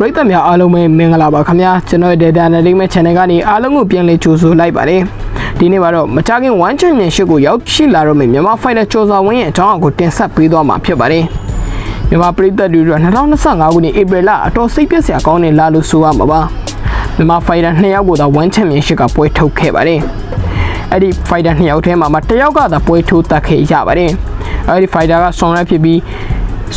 ပရိသတ်များအားလုံးပဲမင်္ဂလာပါခင်ဗျာကျွန်တော်ရဲ့ Data Analytics Channel ကနေအားလုံးကိုပြန်လည်ကြိုဆိုလိုက်ပါတယ်ဒီနေ့မှာတော့မကြခင်1 Championship ကိုရောက်ရှိလာတော့မယ်မြန်မာ Fighter ကျော်စွာဝင်းရဲ့အကြောင်းအကိုတင်ဆက်ပေးသွားမှာဖြစ်ပါတယ်မြန်မာပရိသတ်တွေတော့2025ခုနှစ်ဧပြီလအတော်စိတ်ပျက်စရာကောင်းတဲ့လာလို့ဆိုရမှာပါမြန်မာ Fighter 2ယောက်ကိုသာ1 Championship ကပွဲထုတ်ခဲ့ပါတယ်အဲ့ဒီ Fighter 2ယောက်ထဲမှာမှတစ်ယောက်ကသာပွဲထိုးတက်ခဲ့ရပါတယ်အဲ့ဒီ Fighter ကဆွန်ရက်ဖြစ်ပြီး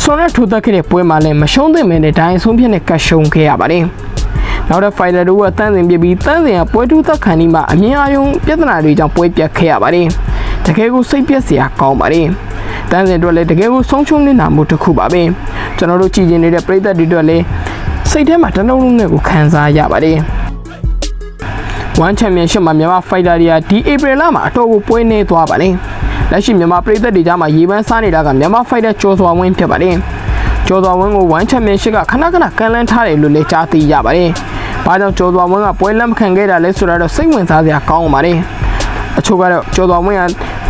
ဆွန်ရက်ထိုးတက်ခဲ့တဲ့ပွဲမှာလည်းမရှုံးသင့်မင်းနဲ့ဒိုင်းဆုံးဖြစ်နဲ့ကတ်ရှုံခဲ့ရပါတယ်။နောက်တဲ့ fighter တို့ကတန်းစင်ပြပြီးတန်းစင်ကပွဲထူးသက်ခံဒီမှာအမြင်အာရုံပြဿနာတွေကြောင့်ပွဲပြတ်ခဲ့ရပါတယ်။တကယ်ကိုစိတ်ပြက်စရာကောင်းပါတယ်။တန်းစင်တို့လည်းတကယ်ကိုဆုံးရှုံးနေတာမှုတစ်ခုပါပဲ။ကျွန်တော်တို့ကြည်ကျင်နေတဲ့ပရိသတ်တွေတို့လည်းစိတ်ထဲမှာတနှုံလုံးနဲ့ကိုခံစားရပါတယ်။ One Championship မှာမြန်မာ fighter တွေကဒီ April လမှာအတော်ကိုပွဲနေသွားပါတယ်။ လက်ရှိမြန်မာပြည်သက်တွေကြားမှာရေပန်းစားနေတာကမြန်မာ fighter ကျော်စွာဝင်းဖြစ်ပါတယ်။ကျော်စွာဝင်းကို One Championship ကခဏခဏကန်လန်းထားတယ်လို့လည်းကြားသိရပါတယ်။ဘာကြောင့်ကျော်စွာဝင်းကပွဲလက်မခံခဲ့တာလဲဆိုတာတော့စိတ်ဝင်စားစရာကောင်းပါတယ်။အချို့ကတော့ကျော်စွာဝင်းက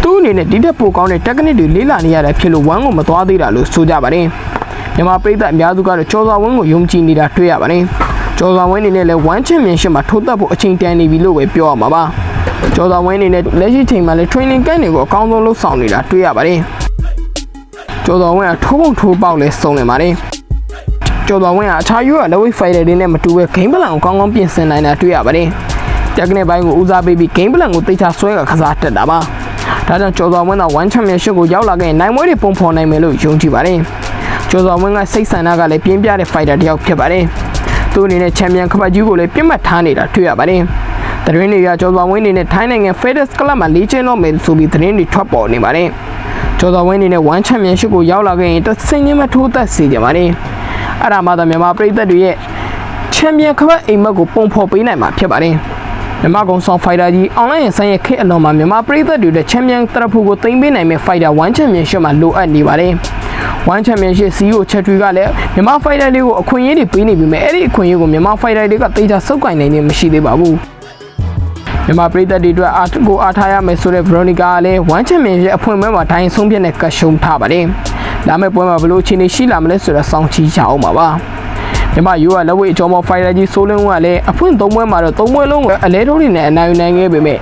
သူ့အနေနဲ့ဒီတက်ပိုကောင်းတဲ့ technique တွေလေ့လာနေရတာဖြစ်လို့ဝမ်းကိုမသွားသေးတာလို့ဆိုကြပါတယ်။မြန်မာပြည်သက်အများစုကတော့ကျော်စွာဝင်းကိုယုံကြည်နေတာတွေ့ရပါတယ်။ကျော်စွာဝင်းအနေနဲ့လည်း One Championship မှာထိုးသက်ဖို့အချိန်တန်နေပြီလို့ပဲပြောရမှာပါ။ ကျော်စွာဝင်းအနေနဲ့လက်ရှိချိန်မှာလည်း training camp တွေကိုအကောင်းဆုံးလုပ်ဆောင်နေတာတွေ့ရပါတယ်။ကျော်စွာဝင်းကထိုးပုံထိုးပေါက်လဲစုံနေပါတယ်။ကျော်စွာဝင်းကအခြားရိုးကလက်ဝိတ် fighter တွေနဲ့မတူဘဲ game plan ကိုကောင်းကောင်းပြင်ဆင်နိုင်တာတွေ့ရပါတယ်။တက်ကနေပိုင်းကိုဦးစားပေးပြီး game plan ကိုသိချဆွဲကခစားတက်တာပါ။ဒါကြောင့်ကျော်စွာဝင်းက One Championship ကိုရောက်လာခဲ့ရင်နိုင်မွေးတွေပုံဖော်နိုင်မယ်လို့ယုံကြည်ပါတယ်။ကျော်စွာဝင်းကစိတ်ဆန္ဒကလည်းပြင်းပြတဲ့ fighter တစ်ယောက်ဖြစ်ပါတယ်။သူ့အနေနဲ့ချန်ပီယံခပတ်ကြီးကိုလည်းပြစ်မှတ်ထားနေတာတွေ့ရပါတယ်။ သတင်းတွေကကျော်စွာဝင်းအနေနဲ့ထိုင်းနိုင်ငံ FedEx Club မှာလေ့ကျင့်တော့မယ်ဆိုပြီးသတင်းတွေထွက်ပေါ်နေပါတယ်။ကျော်စွာဝင်းအနေနဲ့ One Championship ကိုရောက်လာခဲ့ရင်တစ်စင်းချင်းမထိုးသက်စေကြပါတယ်။အဲ့ဒါမှသာမြန်မာပြည်သက်တွေရဲ့ချန်ပီယံခပတ်အိမ်မက်ကိုပုံဖော်ပေးနိုင်မှာဖြစ်ပါတယ်။မြန်မာကုံဆောင်ဖိုက်တာကြီးအွန်လိုင်းဆိုင်ရဲ့ခေတ်အလွန်မှာမြန်မာပြည်သက်တွေရဲ့ချန်ပီယံတရဖူကိုတင်ပေးနိုင်မဲ့ဖိုက်တာ1ချန်ပီယံရှစ်မှာလိုအပ်နေပါတယ်။ One Championship CEO ချက်ထွေကလည်းမြန်မာ fighter တွေကိုအခွင့်အရေးတွေပေးနေပြီမဲ့အဲ့ဒီအခွင့်အရေးကိုမြန်မာ fighter တွေကတေချာစုပ်ကိုင်နိုင်နေမရှိသေးပါဘူး မြန်မာပြည်သက်တွေအတွက်အားကိုအားထားရမယ်ဆိုတဲ့ Veronica ကလည်း One Championship အဖွင့်ပွဲမှာဒိုင်းဆုံးဖြတ်နဲ့ကတ်ရှုံထားပါတယ်လာမယ့်ပွဲမှာဘယ်လိုအခြေအနေရှိလာမလဲဆိုတော့စောင့်ကြည့်ကြအောင်ပါပါမြန်မာယူကလက်ဝဲအကျော်မော်ဖိုင်တာကြီးဆိုးလင်းကလည်းအဖွင့်၃ပွဲမှာတော့၃ပွဲလုံးကအလဲထိုးတွေနဲ့အနိုင်ယူနိုင်ခဲ့ပေမဲ့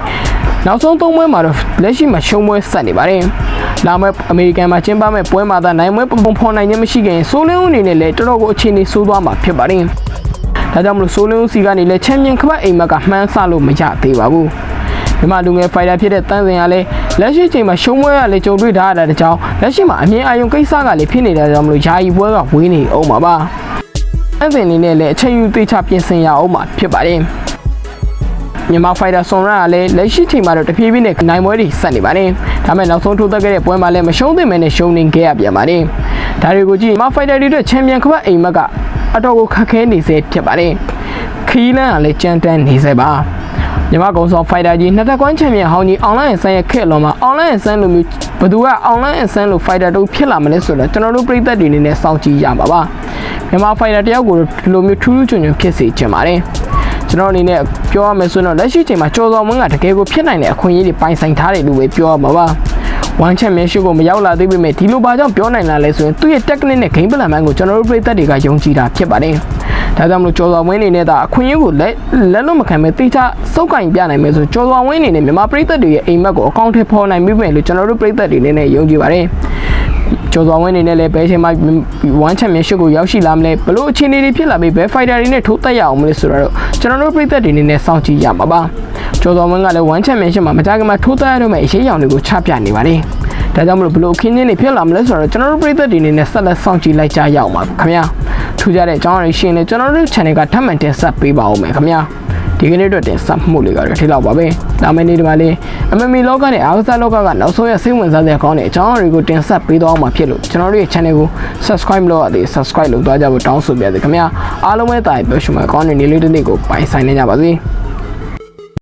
နောက်ဆုံး၃ပွဲမှာတော့လက်ရှိမှာရှုံးပွဲဆက်နေပါတယ်။လာမယ့်အမေရိကန်မှာကျင်းပမယ့်ပွဲမှာသာနိုင်ပွဲပုံဖော်နိုင်ခြင်းမရှိခင်ဆိုးလင်းဦးအနေနဲ့လည်းတော်တော်ကိုအခြေအနေဆိုးသွားမှာဖြစ်ပါတယ်။ ဒါကြောင့်မလို့ဆိုးလင်းဦးစီကနေလည်းချန်ပီယံခပတ်အိမ်မက်ကမှန်းဆလို့မရသေးပါဘူး။မြန်မာလူငယ်ဖိုင်တာဖြစ်တဲ့တန်းစင်ကလည်းလက်ရှိချိန်မှာရှုံးပွဲကလည်းကြုံတွေ့ထားရတဲ့ကြောင်းလက်ရှိမှာအမြင်အာရုံကိစ္စကလည်းဖြစ်နေတာကြောင့်မလို့ယာယီပွဲကဝေးနေအောင်ပါပါ။အဲ့ဒီအနေနဲ့လည်းအချိန်ယူသေးချပြင်ဆင်ရအောင်မှာဖြစ်ပါတယ်။မြန်မာဖိုင်တာဆွန်ရာကလည်းလက်ရှိချိန်မှာတော့တဖြည်းဖြည်းနဲ့နိုင်ပွဲတွေဆက်နေပါတယ်။ဒါပေမဲ့နောက်ဆုံးထိုးသက်ခဲ့တဲ့ပွဲမှာလည်းမရှုံးသင့်မဲနဲ့ရှုံးနေခဲ့ရပြန်ပါတယ်။ဒါတွေကိုကြည့်မြန်မာဖိုင်တာတွေအတွက်ချန်ပီယံခပတ်အိမ်မက်က အတော်ကိုခက်ခဲနေစေဖြစ်ပါတယ်။ခီးလန်းကလည်းကြမ်းတမ်းနေစေပါ။မြန်မာကုံဆောင်ဖိုင်တာကြီးနှစ်သက်ကွမ်းချန်ပီယံဟောင်းကြီးအွန်လိုင်းဆန်းရဲ့ခက်လုံးမှာအွန်လိုင်းဆန်းလိုမျိုးဘသူကအွန်လိုင်းဆန်းလိုဖိုင်တာတို့ဖြစ်လာမလဲဆိုတော့ကျွန်တော်တို့ပြည်သက်တွေအနေနဲ့စောင့်ကြည့်ရမှာပါမြန်မာဖိုင်တာတယောက်ကိုဒီလိုမျိုးထူးထူးချွန်ချွန်ဖြစ်စေချင်ပါတယ်ကျွန်တော်အနေနဲ့ပြောရမယ်ဆိုတော့လက်ရှိချိန်မှာကျော်စော်မွန်းကတကယ်ကိုဖြစ်နိုင်တဲ့အခွင့်အရေးတွေပိုင်ဆိုင်ထားတယ်လို့ပဲပြောရမှာပါ ဝမ်ချန်ပီယံရှစ်ကိုမရောက်လာသေးပေမဲ့ဒီလိုဘာကြောင့်ပြောနိုင်လာလဲဆိုရင်သူ့ရဲ့ technique နဲ့ game plan မှန်ကိုကျွန်တော်တို့ပြည်သက်တွေကယုံကြည်တာဖြစ်ပါတယ်။ဒါကြောင့်မလို့ကျော်စွာဝင်းအနေနဲ့ဒါအခွင့်အရေးကိုလက်လက်လုံးမခံမဲ့တိကျစုပ်ကင်ပြနိုင်မယ်ဆိုကျော်စွာဝင်းအနေနဲ့မြန်မာပြည်သက်တွေရဲ့အိမ်မက်ကိုအကောင့်ထဲပေါ်နိုင်ပြီပဲလို့ကျွန်တော်တို့ပြည်သက်တွေအနေနဲ့ယုံကြည်ပါတယ်။ ကျော်စွာဝင်းအနေနဲ့လည်းဘယ်ချိန်မှဝမ်ချန်ပီယံရှစ်ကိုရောက်ရှိလာမလဲဘလို့အခြေအနေတွေဖြစ်လာပြီးဘယ်ဖိုင်တာတွေနဲ့ထိုးတက်ရအောင်မလဲဆိုတော့ကျွန်တော်တို့ပြည်သက်တွေအနေနဲ့စောင့်ကြည့်ရမှာပါ။ကျော်စွာဝင်းကလည်းဝမ်ချန်ပီယံရှစ်မှာမကြခင်မှာထိုးတက်ရတော့မယ့်အရေးအယောင်တွေကိုချပြနေပါတယ်။ဒါကြောင့်မလို့ဘလို့အခင်းချင်းတွေဖြစ်လာမလဲဆိုတော့ကျွန်တော်တို့ပြည်သက်တွေအနေနဲ့ဆက်လက်စောင့်ကြည့်လိုက်ကြရအောင်ပါခင်ဗျာထူးခြားတဲ့အကြောင်းအရာရှင်လည်းကျွန်တော်တို့ channel ကထပ်မံတင်ဆက်ပေးပါဦးမယ်ခင်ဗျာ ဒီကနေ့အတွက်တင်ဆက်မှုလေးကတော့ထိလောက်ပါပဲဒါမယ့်နေ့ဒီမှာလေးအမမီလောကနဲ့အားကစားလောကကနောက်ဆုံးရစိတ်ဝင်စားစရာကောင်းတဲ့အကြောင်းအရာတွေကိုတင်ဆက်ပေးသွားမှာဖြစ်လို့ကျွန်တော်တို့ရဲ့ channel ကို subscribe လုပ်ရသေး subscribe လုပ်သွားကြဖို့တောင်းဆိုပါရစေခင်ဗျာအားလုံးပဲတာပြောရှင်မှာကောင်းတဲ့နေ့လေးတစ်နေ့ကိုပိုင်ဆိုင်နေကြပါစေ